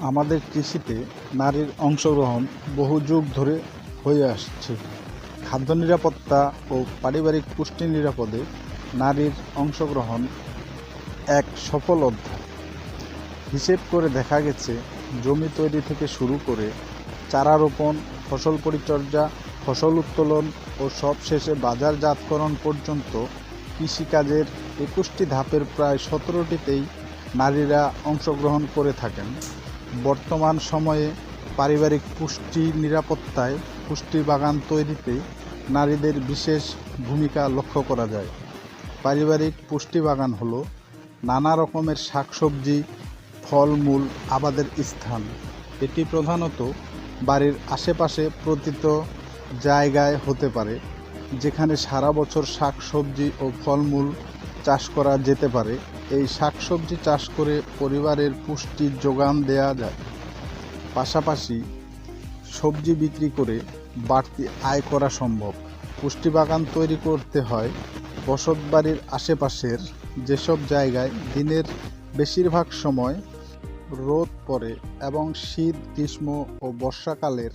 আমাদের কৃষিতে নারীর অংশগ্রহণ বহু যুগ ধরে হয়ে আসছে। খাদ্য নিরাপত্তা ও পারিবারিক পুষ্টি নিরাপদে নারীর অংশগ্রহণ এক সফল অধ্যায়। হিসেব করে দেখা গেছে, জমি তৈরি থেকে শুরু করে চারা রোপণ, ফসল পরিচর্যা, ফসল উত্তোলন ও সবশেষে বাজারজাতকরণ পর্যন্ত কৃষিকাজের একুশটি ধাপের প্রায় সতেরোটিতেই নারীরা অংশগ্রহণ করে থাকেন। বর্তমান সময়ে পারিবারিক পুষ্টি নিরাপত্তায় পুষ্টি বাগান তৈরিতে নারীদের বিশেষ ভূমিকা লক্ষ্য করা যায়। পারিবারিক পুষ্টি বাগান হলো নানা রকমের শাকসবজি, ফলমূল আবাদের স্থান। এটি প্রধানত বাড়ির আশেপাশে প্রতীত জায়গায় হতে পারে, যেখানে সারা বছর শাকসবজি ও ফলমূল চাষ করা যেতে পারে, এই শাকসবজি চাষ করে পরিবারের পুষ্টির যোগান দেওয়া যায়। পাশাপাশি সবজি বিক্রি করে বাড়তি আয় করা সম্ভব। পুষ্টি বাগান তৈরি করতে হয় বসত বাড়ির আশেপাশের যেসব জায়গায় দিনের বেশিরভাগ সময় রোদ পড়ে এবং শীত, গ্রীষ্ম ও বর্ষাকালের